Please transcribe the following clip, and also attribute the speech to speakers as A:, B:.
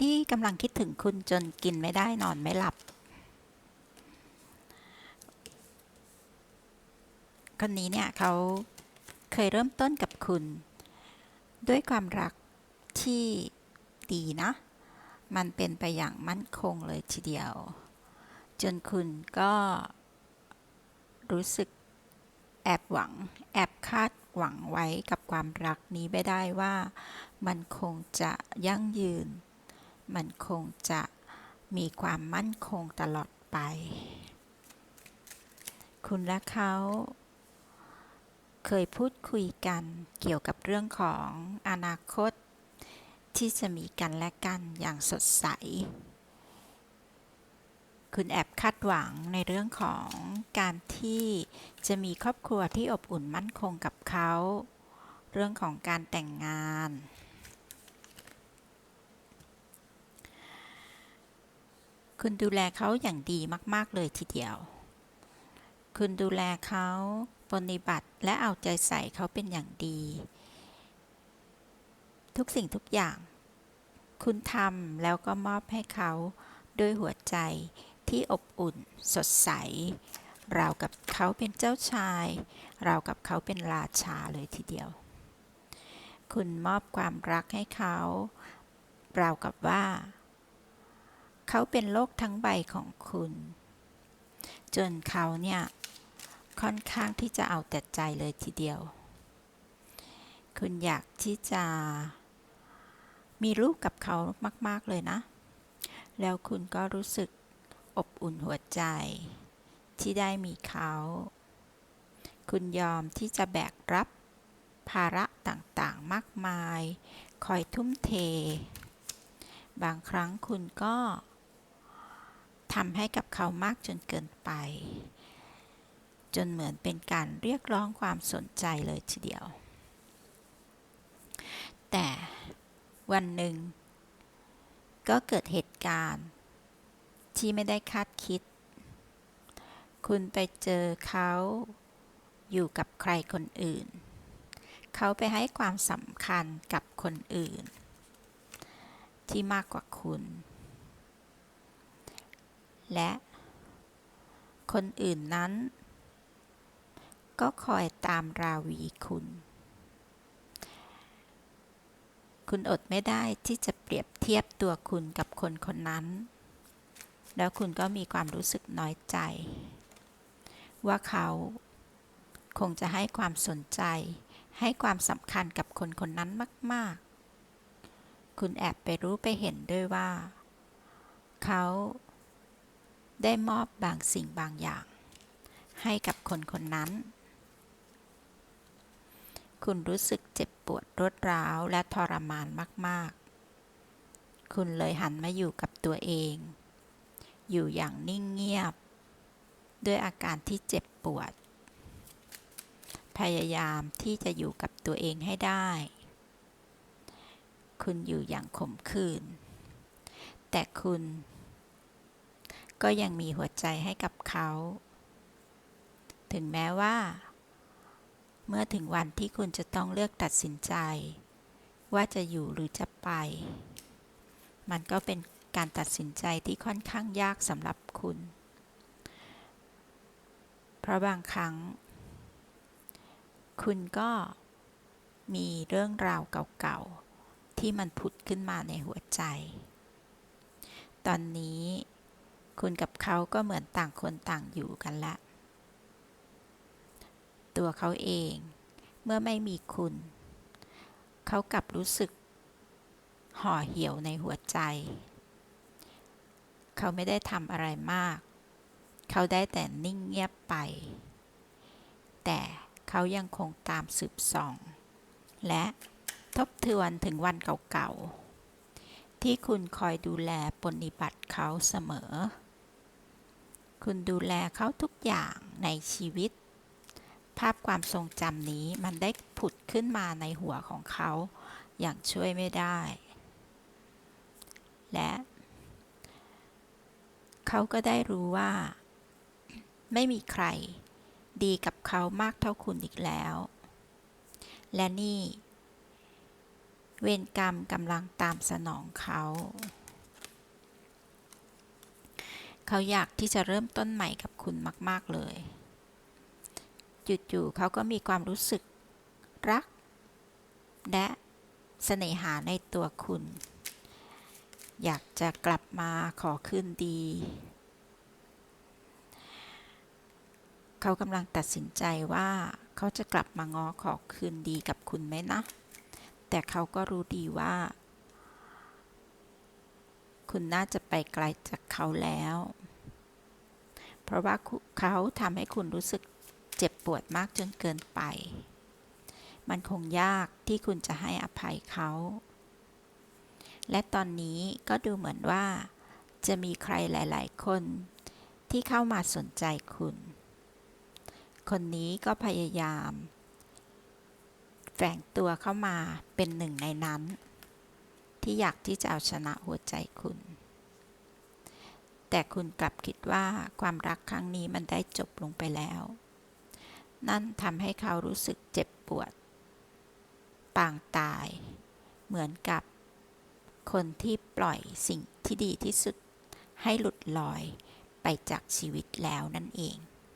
A: ที่กำลังคิดถึงคุณจนกินไม่ได้นอนไม่หลับ คนนี้เนี่ยเขาเคยเริ่มต้นกับคุณ ด้วยความรักที่ดีนะ มันเป็นไปอย่างมั่นคงเลยทีเดียว จนคุณก็รู้สึกแอบหวัง แอบคาดหวังไว้กับความรักนี้ไม่ได้ว่า มันคงจะยั่งยืน มันคงจะมีความมั่นคงตลอดไป คุณและเขาเคยพูดคุยกันเกี่ยวกับเรื่องของอนาคต ที่จะมีกันและกันอย่างสดใส คุณแอบคาดหวังในเรื่องของการที่จะมีครอบครัวที่อบอุ่นมั่นคงกับเขา เรื่องของการแต่งงาน คุณดูแลเขาอย่างดีมาก ๆ เลยทีเดียว คุณดูแลเขาปฏิบัติและเอาใจใส่เขาเป็นอย่างดี ทุกสิ่งทุกอย่าง คุณทำแล้วก็มอบให้เขาด้วยหัวใจที่อบอุ่นสดใสราวกับเขาเป็นเจ้าชายราวกับเขาเป็นราชาเลยทีเดียว คุณมอบความรักให้เขาราวกับว่า เขาเป็นโลกทั้งใบของคุณ จนเขาเนี่ย ค่อนข้างที่จะเอาแต่ใจเลยทีเดียว คุณอยากที่จะ มีลูกกับเขามาก ๆ เลยนะ แล้วคุณก็รู้สึกอบอุ่นหัวใจ ที่ได้มีเขา คุณยอมที่จะแบกรับภาระต่างๆ มากมาย คอยทุ่มเท บางครั้งคุณก็ ทำให้กับเขามากจนเกินไป จนเหมือนเป็นการเรียกร้องความสนใจเลยทีเดียว แต่วันหนึ่ง ก็เกิดเหตุการณ์ที่ไม่ได้คาดคิด คุณไปเจอเขาอยู่กับใครคนอื่น เขาไปให้ความสำคัญกับคนอื่น ที่มากกว่าคุณ และคนอื่นนั้น ก็คอยตามราวีคุณ คุณอดไม่ได้ที่จะเปรียบเทียบตัวคุณกับคนคนนั้น แล้วคุณก็มีความรู้สึกน้อยใจ ว่าเขาคงจะให้ความสนใจ ให้ความสำคัญกับคนคนนั้นมาก ๆ คุณแอบไปรู้ไปเห็นด้วยว่า เขา ได้มอบบางสิ่งบางอย่าง ให้กับคนคนนั้น คุณรู้สึกเจ็บปวดรวดร้าวและทรมานมาก ๆ คุณเลยหันมาอยู่กับตัวเอง อยู่อย่างนิ่งเงียบ ด้วยอาการที่เจ็บปวด พยายามที่จะอยู่กับตัวเองให้ได้ คุณอยู่อย่างขมขื่นแต่คุณ ก็ยังมีหัวใจให้กับเขา ถึงแม้ว่า เมื่อถึงวันที่คุณจะต้องเลือกตัดสินใจ ว่าจะอยู่หรือจะไป มันก็เป็นการตัดสินใจที่ค่อนข้างยากสำหรับคุณ เพราะบางครั้ง คุณก็มีเรื่องราวเก่าๆ ที่มันผุดขึ้นมาในหัวใจ ตอนนี้ คุณกับเขาก็เหมือนต่างคนต่างอยู่กันละ ตัวเขาเอง เมื่อไม่มีคุณ เขากลับรู้สึก ห่อเหี่ยวในหัวใจ เขาไม่ได้ทำอะไรมาก เขาได้แต่นิ่งเงียบไป แต่เขายังคงตามสืบส่อง และทบทวนถึงวันเก่าๆที่คุณคอยดูแลปฏิบัติเขาเสมอ คุณดูแลเขาทุกอย่างในชีวิต ภาพความทรงจำนี้มันได้ผุดขึ้นมาในหัวของเขา อย่างช่วยไม่ได้ และ เขาก็ได้รู้ว่า ไม่มีใครดีกับเขามากเท่าคุณอีกแล้ว และนี่ เวรกรรมกำลังตามสนองเขา เขาอยากที่จะเริ่มต้นใหม่กับคุณมาก ๆ เลยจู่ๆเขาก็มีความรู้สึกรัก และเสน่หาในตัวคุณ อยากจะกลับมาขอคืนดี เขากำลังตัดสินใจว่าเขาจะกลับมาง้อขอคืนดีกับคุณไหมนะ แต่เขาก็รู้ดีว่า คุณน่าจะไปไกลจากเขาแล้ว เพราะว่าเขาทำให้คุณรู้สึกเจ็บปวดมากจนเกินไป มันคงยากที่คุณจะให้อภัยเขา และตอนนี้ก็ดูเหมือนว่า จะมีใครหลาย ๆ คนที่เข้ามาสนใจคุณ คนนี้ก็พยายาม แฝงตัวเข้ามาเป็นหนึ่งในนั้น ที่อยากที่จะเอาชนะหัวใจคุณ แต่คุณกลับคิดว่าความรักครั้งนี้มันได้จบลงไปแล้ว นั่นทำให้เขารู้สึกเจ็บปวด ปางตาย เหมือนกับคนที่ปล่อยสิ่งที่ดีที่สุดให้หลุดลอยไปจากชีวิตแล้วนั่นเอง